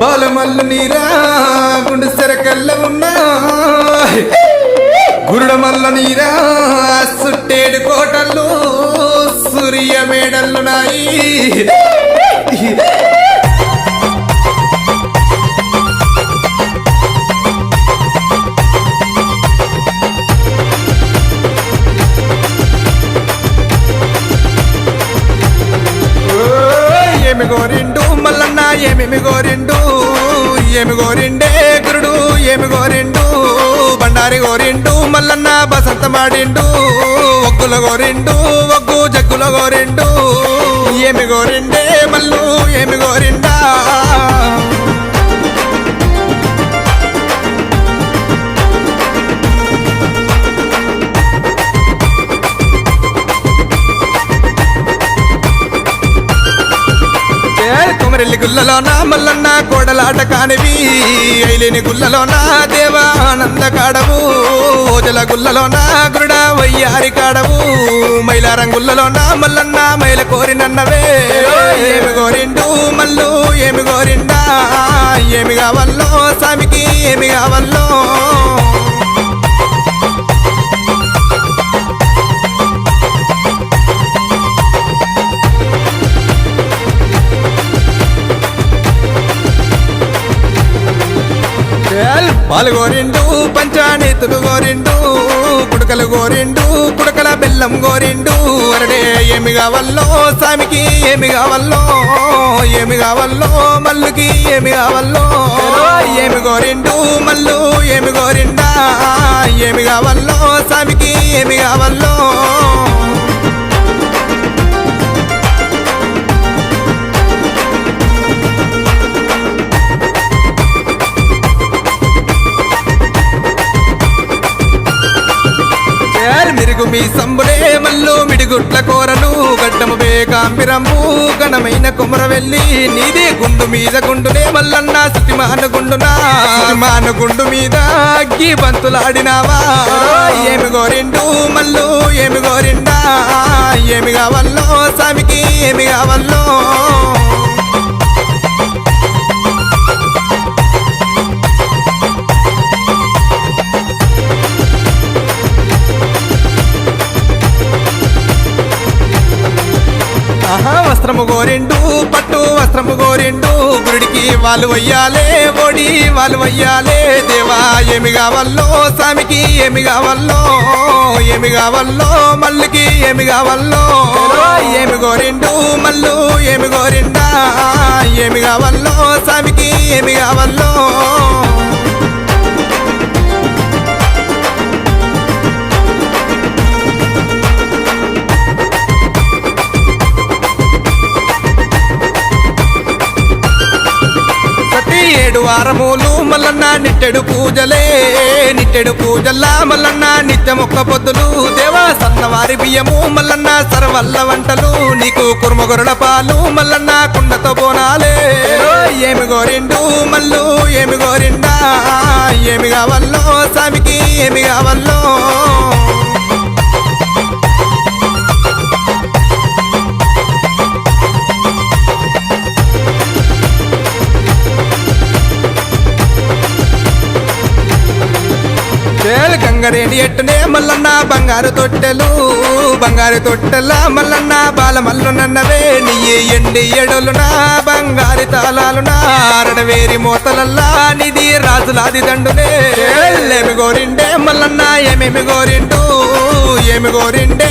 బాలమల్లు నీరా గుండు సెరకల్ల ఉన్నా. గురుడ మల్ల నీరా సుట్టేడు కోటల్లో సూర్య మేడల్లు నాయి. ఏమి గోరిండు ఏమి గోరిండే గురుడు? ఏమి గోరిండు బండారి గోరిండు మల్లన్న బసంత మాడిండు ఒగ్గుల గోరిండు ఒగ్గు జగ్గుల గోరిండు ఏమి గోరిండే మల్లు? ఏమి గోరిండా ఏ గుల్లలో నా మల్లన్న కోడలాట కానివి. ఐలేని గుల్లలోన దేవానంద కాడవు. ఓజల గుల్లలోన గురుడ వయ్యారి కాడవు. మైలారం నా మల్లన్న మైల కోరినన్నవే. ఏమి కోరిండు మల్లు ఏమి కోరిండా? ఏమి కావల్లో స్వామికి ఏమి కావల్లో? పాలు గోరిండు పంచానీతులు గోరిండు కుడకలు గోరిండు కుడకల బెల్లం గోరిండు. అరడే ఏమి కావల్లో స్వామికి ఏమి కావల్లో ఏమి కావల్లో మల్లుకి ఏమి కావల్లో ఏమి గోరిండు మల్లు ఏమి గోరిండా ఏమి కావల్లో స్వామికి ఏమి కావల్లో మీ సంబులే మల్లు మిడిగుట్ల కూరలు. గడ్డము బేకాంబిరంబు ఘనమైన కుమర వెళ్ళి నీదే గుండు మీద గుండునే మల్లన్న సుతిమాన గుండునా? మాన గుండు మీద అగ్గి బంతులాడినావా? ఏమి గోరిండు మల్లు ఏమి గోరిండా ఏమి కావల్లో స్వామికి ఏమి కావల్లో గోరిండు పట్టు వస్త్రము గోరిండు గురుడికి వాళ్ళు వయ్యాలే ఓడి వాళ్ళు వయ్యాలే. దేవా ఏమి కావల్లో స్వామికి ఏమి కావల్లో ఏమి కావల్లో మల్లుకి ఏమి కావల్లో ఏమి గోరిండు మల్లు ఏమి గోరిండా ఏమి కావల్లో స్వామికి ఏమి కావల్లో ఏడు వారములు మల్లన్న నిట్టెడు పూజలే నిట్టెడు పూజల్లా మల్లన్న నిత్య మొక్క పొద్దులు. దేవా సన్నవారి బియ్యము మల్లన్న సర్వల్ల వంటలు నీకు కుర్మగొరల పాలు మల్లన్న కుండతో బోనాలే. ఏమి గోరిండు మల్లు ఏమి గోరిండా ఏమి కావల్లో స్వామికి ఏమి కావల్లో? బంగారేని ఎట్టునే మల్లన్న బంగారు తొట్టెలు బంగారు తొట్టెల మల్లన్న బాల మల్లునన్నవే నీ ఎండి ఎడలునా బంగారు తాళాలునా అరడవేరి మోతలల్లా నిధి రాజులాది దండునే. ఏమి గోరిండే మల్లన్న ఏమేమి గోరిండు ఏమి గోరిండే